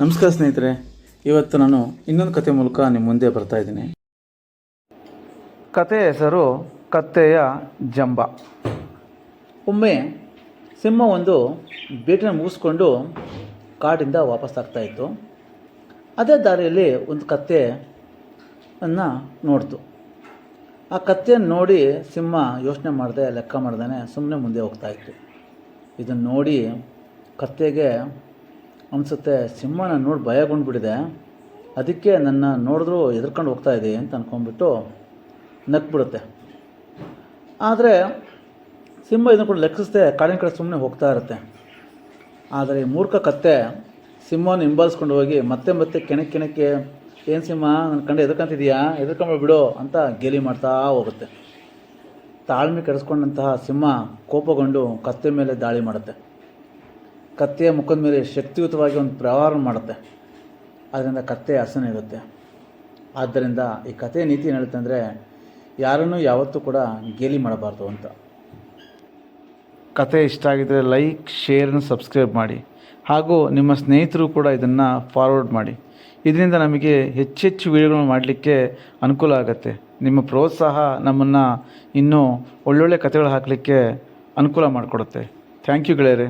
ನಮಸ್ಕಾರ ಸ್ನೇಹಿತರೆ, ಇವತ್ತು ನಾನು ಇನ್ನೊಂದು ಕತೆ ಮೂಲಕ ನಿಮ್ಮ ಮುಂದೆ ಬರ್ತಾ ಇದ್ದೀನಿ. ಕತೆ ಹೆಸರು ಕತ್ತೆಯ ಜಂಬ. ಒಮ್ಮೆ ಸಿಂಹ ಒಂದು ಬೇಟೆನ ಮುಗಿಸ್ಕೊಂಡು ಕಾಡಿಂದ ವಾಪಸ್ ಆಗ್ತಾ ಇತ್ತು. ಅದೇ ದಾರಿಯಲ್ಲಿ ಒಂದು ಕತ್ತೆ ಅನ್ನು ನೋಡ್ತು. ಆ ಕತ್ತೆಯನ್ನು ನೋಡಿ ಸಿಂಹ ಯೋಚನೆ ಮಾಡದೆ, ಲೆಕ್ಕ ಮಾಡ್ದೇ ಸುಮ್ಮನೆ ಮುಂದೆ ಹೋಗ್ತಾಯಿತ್ತು ಇದನ್ನು ನೋಡಿ ಕತ್ತೆಗೆ ಅನಿಸುತ್ತೆ. ಸಿಂಹನ ನೋಡಿ ಭಯಗೊಂಡ್ಬಿಟ್ಟಿದೆ ಅದಕ್ಕೆ ನನ್ನ ನೋಡಿದ್ರು ಎದ್ಕೊಂಡು ಹೋಗ್ತಾ ಇದೆ ಅಂತ ಅನ್ಕೊಂಡ್ಬಿಟ್ಟು ನಕ್ಬಿಡುತ್ತೆ ಆದರೆ ಸಿಂಹ ಇದನ್ನು ಕೂಡ ಲೆಕ್ಕಿಸದೆ ಕಾಡಿನ ಕಡೆ ಸುಮ್ಮನೆ ಹೋಗ್ತಾ ಇರುತ್ತೆ. ಆದರೆ ಮೂರ್ಖ ಕತ್ತೆ ಸಿಂಹನ ಹಿಂಬಾಲಿಸ್ಕೊಂಡು ಹೋಗಿ ಮತ್ತೆ ಮತ್ತೆ ಕೆಣಕ್ಕೆ ಕೆಣಕ್ಕೆ, ಏನು ಸಿಂಹ ನನ್ನ ಕಂಡು ಎದ್ರಕಂತಿದೆಯಾ ಎದ್ರಕೊಂಬಿಡು ಅಂತ ಗೇಲಿ ಮಾಡ್ತಾ ಹೋಗುತ್ತೆ. ತಾಳ್ಮೆ ಕೆಡಿಸ್ಕೊಂಡಂತಹ ಸಿಂಹ ಕೋಪಗೊಂಡು ಕತ್ತೆ ಮೇಲೆ ದಾಳಿ ಮಾಡುತ್ತೆ. ಕತ್ತೆಯ ಮುಖದ ಮೇಲೆ ಶಕ್ತಿಯುತವಾಗಿ ಒಂದು ಪ್ರವಾರ ಮಾಡುತ್ತೆ. ಅದರಿಂದ ಕತ್ತೆ ಹಸನ ಇರುತ್ತೆ. ಆದ್ದರಿಂದ ಈ ಕತೆ ನೀತಿ ಏನು ಹೇಳುತ್ತೆ ಅಂದರೆ, ಯಾರನ್ನೂ ಯಾವತ್ತೂ ಕೂಡ ಗೇಲಿ ಮಾಡಬಾರ್ದು ಅಂತ. ಕತೆ ಇಷ್ಟ ಆಗಿದ್ದರೆ ಲೈಕ್, ಶೇರ್ ಸಬ್ಸ್ಕ್ರೈಬ್ ಮಾಡಿ. ಹಾಗೂ ನಿಮ್ಮ ಸ್ನೇಹಿತರು ಕೂಡ ಇದನ್ನು ಫಾರ್ವರ್ಡ್ ಮಾಡಿ. ಇದರಿಂದ ನಮಗೆ ಹೆಚ್ಚೆಚ್ಚು ವಿಡಿಯೋಗಳನ್ನು ಮಾಡಲಿಕ್ಕೆ ಅನುಕೂಲ ಆಗುತ್ತೆ. ನಿಮ್ಮ ಪ್ರೋತ್ಸಾಹ ನಮ್ಮನ್ನು ಇನ್ನೂ ಒಳ್ಳೊಳ್ಳೆ ಕಥೆಗಳು ಹಾಕಲಿಕ್ಕೆ ಅನುಕೂಲ ಮಾಡಿಕೊಡುತ್ತೆ. ಥ್ಯಾಂಕ್ ಯು ಗೆಳೆಯರೆ.